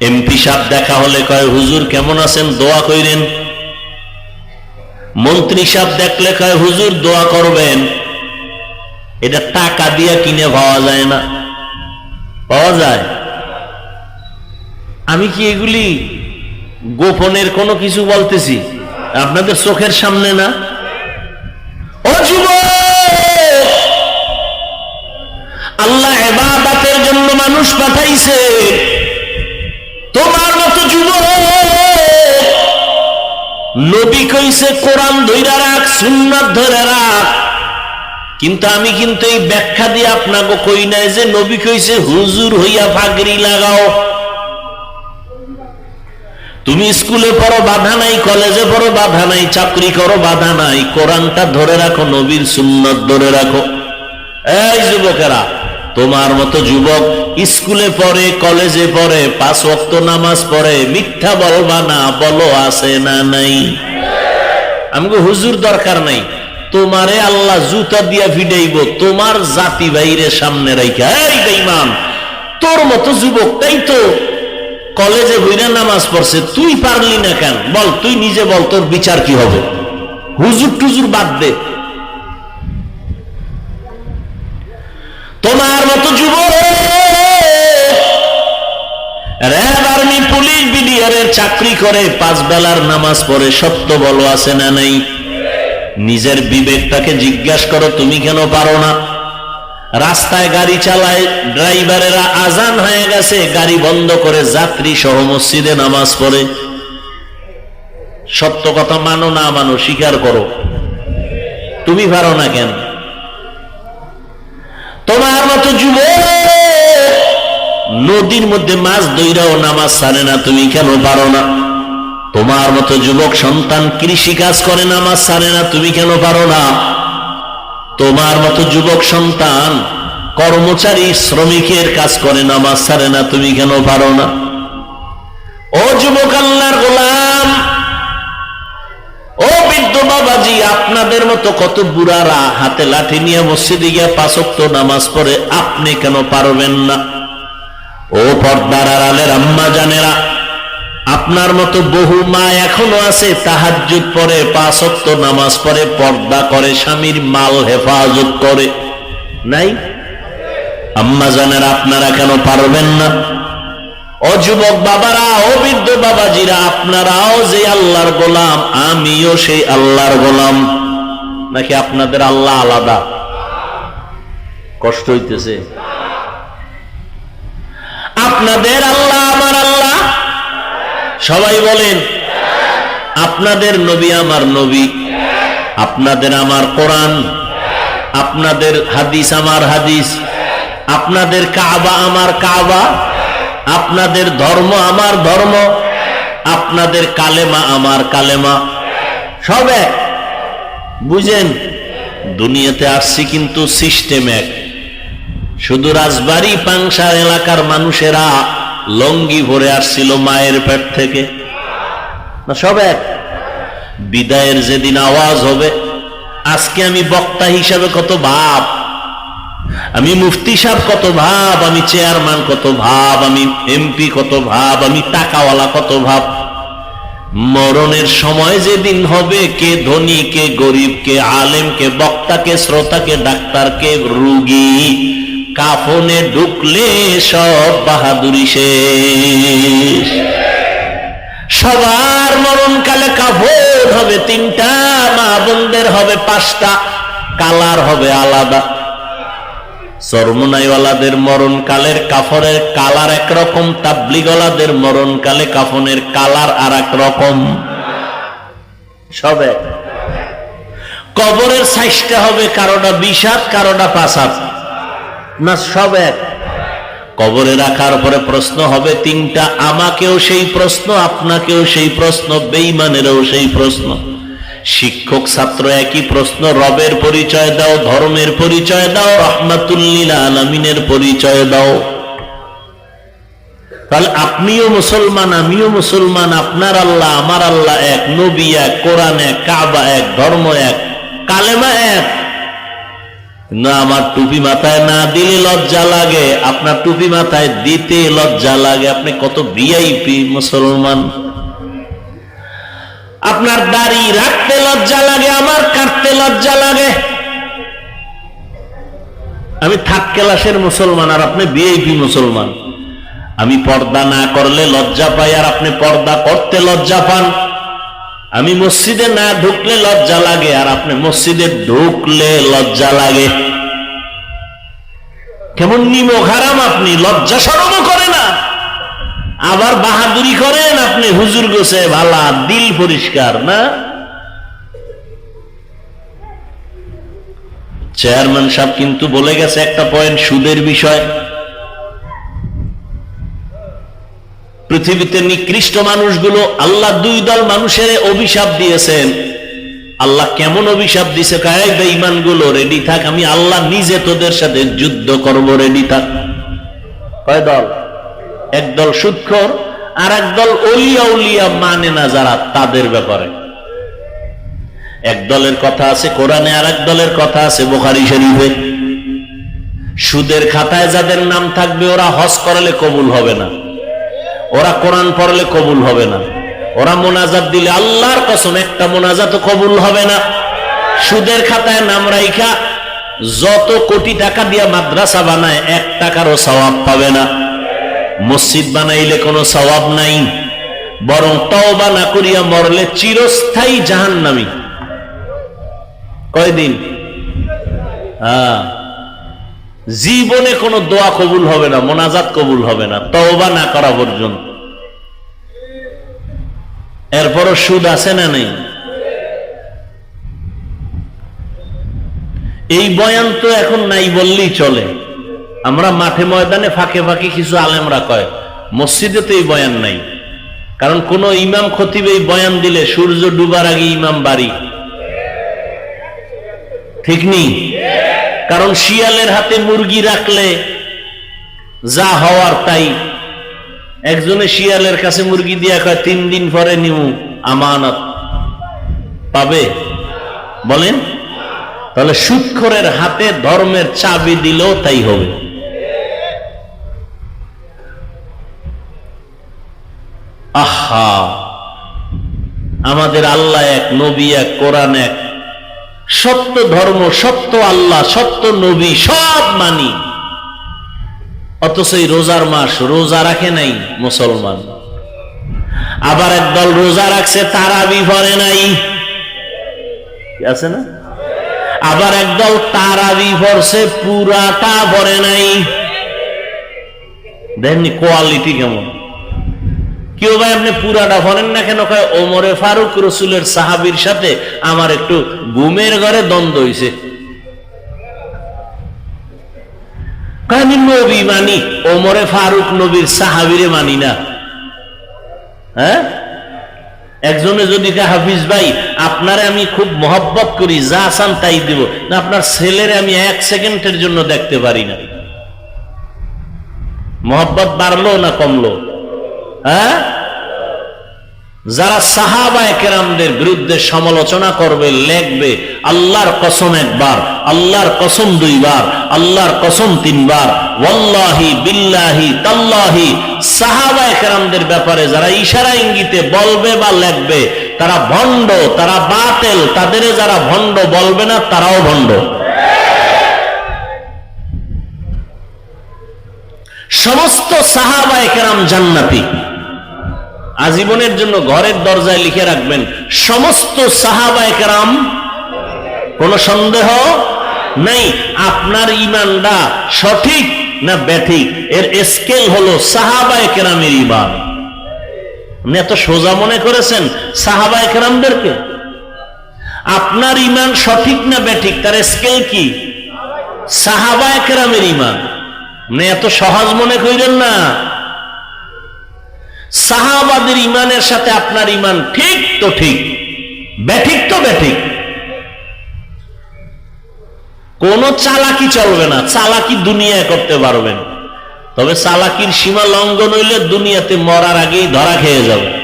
MP সাহেব দেখা হলে কয়, হুজুর কেমন আছেন? দোয়া কইরেন। মন্ত্রী সাহেব দেখলে কয়, হুজুর, দোয়া করবেন। এটা টাকা দিয়ে কিনে পাওয়া যায় না। পাওয়া যায়। আমি কি এগুলি গোপনের কোনো কিছু বলতেছি? আপনাদের চোখের সামনে না? আল্লাহ এবাদাতের জন্য মানুষ পাঠাইছে। তোমার মতো যুবক। নবী কইছে, কোরআন ধইরা রাখ, সুন্নাত ধরে রাখ। কিন্তু আমি কিন্তু এই ব্যাখ্যা দিয়ে আপনাকে কই নাই যে নবী কইছে, হুজুর হইয়া ফাগরি লাগাও। তুমি স্কুলে পড়ো, বাধা নাই, কলেজে পড়ো, বাধা নাই, চাকরি করো, বাধা নাই। কোরআনটা ধরে রাখো, নবীর সুন্নত ধরে রাখো। এই যুবকেরা তোমার মতো যুবক স্কুলে পড়ে, কলেজে পড়ে, পাঁচ ওয়াক্ত নামাজ পড়ে, মিথ্যা বলবা না, বলো আছে না নাই? আমাকে হুজুর দরকার নাই। তোমারে আল্লাহ জুতা দিয়া ফিডাইব তোমার জাতি বাইরে সামনে রাইখা। তোর মতো যুবকটাই তো কলেজে বইরা নামাজ পড়ছে, তুই পারলি না কেন? বল, তুই নিজে বল, তোর বিচার কি হবে? হুজুর টুজুর বাদ দে। তোমার মতো যুবক র্যাব আর্মি, পুলিশ বিডিআরের চাকরি করে পাঁচ বেলার নামাজ পড়ে, সত্য বলো, আছে না নাই? নিজের বিবেকটাকে জিজ্ঞাসা করো, তুমি কেন পারো না? রাস্তায় গাড়ি চালায়, ড্রাইভারেরা আজান হয়ে গেছে, গাড়ি বন্ধ করে যাত্রী সহ মসজিদে নামাজ পড়ে। সত্য কথা মানো না মানো, স্বীকার করো। তুমি পারো না কেন? তোমার মতো যুবক, নদীর মধ্যে মাছ দইরাও নামাজ ছাড়ে না, তুমি কেন পারো না? তোমার মতো যুবক সন্তান কৃষি কাজ করে, নামাজ ছাড়ে না, তুমি কেন পারো না? তোমার মতো যুবক সন্তান কর্মচারী, শ্রমিকের কাজ করে, নামাজ ছাড়ে না, তুমি কেন পারো না? ও যুবক আল্লাহর গোলাম বাবাজি আপনাদের মতো কত বুড়ারা হাতে লাঠি নিয়ে মসজিদে গিয়ে পাঁচক্ত নামাজ পড়ে, আপনি কেন পারবেন না? ও পর্দার আড়ালের আম্মা জানেরা, আপনার মতো বহু মা এখনও আছে, তাহাজ্জুদ পরে পাঁচক্ত নামাজ পড়ে, পর্দা করে, স্বামীর মাল হেফাজত করে। নাই? আম্মা জানেরা, আপনারা কেন পারবেন না? ও যুবক বাবারা, ও বৃদ্ধ বাবাজিরা, আপনারাও যে আল্লাহর গোলাম, আমিও সেই আল্লাহর গোলাম। নাকি আপনাদের আল্লাহ আলাদা? কষ্ট হইতেছে। আপনাদের আল্লাহ, আমার আল্লাহ? সবাই বলেন, আপনাদের নবী আমার নবী, আপনাদের আমার কোরআন, আপনাদের হাদিস আমার হাদিস, আপনাদের কাবা আমার কাবা। আপনাদের ধর্ম আমার ধর্ম। আপনাদের কালেমা আমার কালেমা। সব এক। বুঝেন? দুনিয়াতে আসছি কিন্তু সিস্টেম এক। শুধু রাজবাড়ি, পাংশার এলাকার মানুষেরা লঙ্গি ভরে আসছিল মায়ের পেট থেকে। না, সব এক। বিদায়ের যেদিন আওয়াজ হবে, আজকে আমি বক্তা হিসাবে কত ভাব। আমি মুফতি সাহেব কত ভাব, আমি চেয়ারম্যান কত ভাব, আমি এমপি কত ভাব, আমি টাকাওয়ালা কত ভাব। মরণের সময় যেদিন হবে, কে ধনী, কে গরিব, কে আলেম, কে বক্তা, কে শ্রোতা, কে ডাক্তার, কে রুগী, কাফনে ঢুকলে সব বাহাদুরি শেষ। সবার মরণকালে কাফন হবে তিনটা, মা বোনদের হবে পাঁচটা, কালার হবে আলাদা। চর্মনাইওয়ালাদের মরণকালের কাফনের কালার একরকম, তাবলিগলাদের মরণকালে কাফনের কালার আর এক রকম। সবে। কবরের সাইজটা হবে কারোটা বিষাদ, কারোটা হাত না, সব। এক কবরে রাখার পরে প্রশ্ন হবে তিনটা, আমাকেও সেই প্রশ্ন, আপনাকেও সেই প্রশ্ন বেইমানেরও সেই প্রশ্ন। শিক্ষক, ছাত্র একই প্রশ্ন, রবের পরিচয় দাও, ধর্মের পরিচয় দাও, রহমাতুল্লিল আলমিনের পরিচয় দাও। তাহলে আপনিও মুসলমান, আমিও মুসলমান, আপনার আল্লাহ, আমার আল্লাহ এক, নবী এক, কোরআন এক, কাবা এক, ধর্ম এক, কালেমা এক। না আমার টুপি মাথায় না দিলে লজ্জা লাগে, আপনার টুপি মাথায় দিতে লজ্জা লাগে, আপনি কত ভিআইপি মুসলমান। আপনার দাড়ি রাখতে লজ্জা লাগে, আমার কাটতে লজ্জা লাগে। আমি থাক ক্লাসের মুসলমান, আর আপনি ভিআইপি মুসলমান। আমি পর্দা না করলে লজ্জা পাই, আর আপনি পর্দা করতে লজ্জা পান। আমি মসজিদে না ঢুকলে লজ্জা লাগে, আর আপনি মসজিদে ঢুকলে লজ্জা লাগে। কেমন নিমো হারাম আপনি, লজ্জা সরম করে আবার বাহাদুরি করেন আপনি, হুজুর গোছে ভালা দিল পরিষ্কার, না? চেয়ারম্যান সাহেব কিন্তু বলে গেছে একটা পয়েন্ট সুদের বিষয়। পৃথিবীতে নিকৃষ্ট মানুষগুলো আল্লাহ দুই দল মানুষের অভিশাপ দিয়েছেন। আল্লাহ কেমন অভিশাপ দিছে কায়গুলো রেডি থাক, আমি আল্লাহ নিজে তোদের সাথে যুদ্ধ করব রেডি থাক। কয় দল? একদল সুৎখর আর একদল অলিয়া উলিয়া মানে না যারা তাদের ব্যাপারে। এক দলের কথা আছে কোরআনে আর এক দলের কথা আছে বোখারি শরীফে। সুদের খাতায় যাদের নাম থাকবে ওরা হজ করলে কবুল হবে না। ওরা কোরআন পড়লে কবুল হবে না। ওরা মোনাজাত দিলে আল্লাহর কসম একটা মোনাজাত কবুল হবে না। সুদের খাতায় নাম রাইখা যত কোটি টাকা দিয়া মাদ্রাসা বানায় এক টাকারও সওয়াব পাবে না। মসজিদ বানাইলে কোনো সওয়াব নাই, বরং তওবা না করিয়া মরলে চিরস্থায়ী জাহান্নামী। কয়দিন? হ্যাঁ। জীবনে কোনো দোয়া কবুল হবে না, মোনাজাত কবুল হবে না, তওবা না করা পর্যন্ত। এরপরও সুদ আছে না নেই? এই বয়ান তো এখন নাই বললেই চলে। আমরা মাঠে ময়দানে ফাঁকে ফাঁকে কিছু আলেমরা কয়, মসজিদে তো এই বয়ান নাই। কারণ কোন ইমাম খতিব এই বয়ান দিলে সূর্য ডুবার আগে ইমাম বাড়ি। ঠিক নেই? কারণ শিয়ালের হাতে মুরগি রাখলে যা হওয়ার তাই। একজনে শিয়ালের কাছে মুরগি দিয়া কয়, তিন দিন পরে নিমু আমানত। পাবে? বলেন? তাহলে সুৎখরের হাতে ধর্মের চাবি দিলেও তাই হবে। আহা, আমাদের আল্লাহ এক, নবী এক, কোরআন এক। সত্য ধর্ম, সত্য আল্লাহ, সত্য নবী, সব মানি। অথচ এই রোজার মাস রোজা রাখে নাই মুসলমান। আবার একদল রোজা রাখছে, তারা বিভরে নাই। আছে না? আবার একদল তারাবি ভরছে, পুরাটা ভরে নাই। দেখেননি কোয়ালিটি কেমন? কেউ ভাই আপনি পুরাটা ভরেন না কেন? কয়, ওমরে ফারুক রসুলের সাহাবির সাথে আমার একটু ঘুমের ঘরে দ্বন্দ্ব হয়েছে নবী মানি, ওমরে ফারুক নবীর সাহাবিরে মানি না। হ্যাঁ? একজনে যদি হাফিজ ভাই, আপনারে আমি খুব মহব্বত করি, যা আসান তাই দিব। না, আপনার ছেলেরে আমি এক সেকেন্ডের জন্য দেখতে পারি না। মহব্বত বাড়লো না কমলো? হ্যাঁ? যারা সাহাবা কেরামদের বিরুদ্ধে সমালোচনা করবে, লেখবে, আল্লাহর কসম একবার, আল্লাহর কসম দুইবার, আল্লাহর কসম তিনবার বিল্লাহি তাল্লাহি সাহাবা কেরামদের ব্যাপারে যারা ইশারা ইঙ্গিতে বলবে বা লেখবে, তারা ভণ্ড, তারা বাতেল, তাদের যারা ভণ্ড বলবে না, তারাও ভণ্ড। সমস্ত সাহাবা কেরাম জান্নাতি। আজীবনের জন্য ঘরের দরজায় লিখে রাখবেন, সমস্ত সাহাবায় কেরাম, কোন সন্দেহ নাই আপনার ইমানটা সঠিক না ব্যাঠিক এর স্কেল হলো সাহাবায় কেরামের ইমান আপনি এত সোজা মনে করেছেন সাহাবায় কেরামদেরকে? আপনার ইমান সঠিক না ব্যাঠিক তার স্কেল কি? সাহাবায় কেরামের ইমান আপনি এত সহজ মনে করেন না। সাহাবাদের ইমানের সাথে আপনার ইমান ঠিক তো ঠিক? ব্যাঠিক তো ব্যাঠিক কোন চালাকি চলবে না, চালাকি দুনিয়ায় করতে পারবেন। তবে চালাকির সীমা লঙ্ঘন হইলে দুনিয়াতে মরার আগেই ধরা খেয়ে যাবে।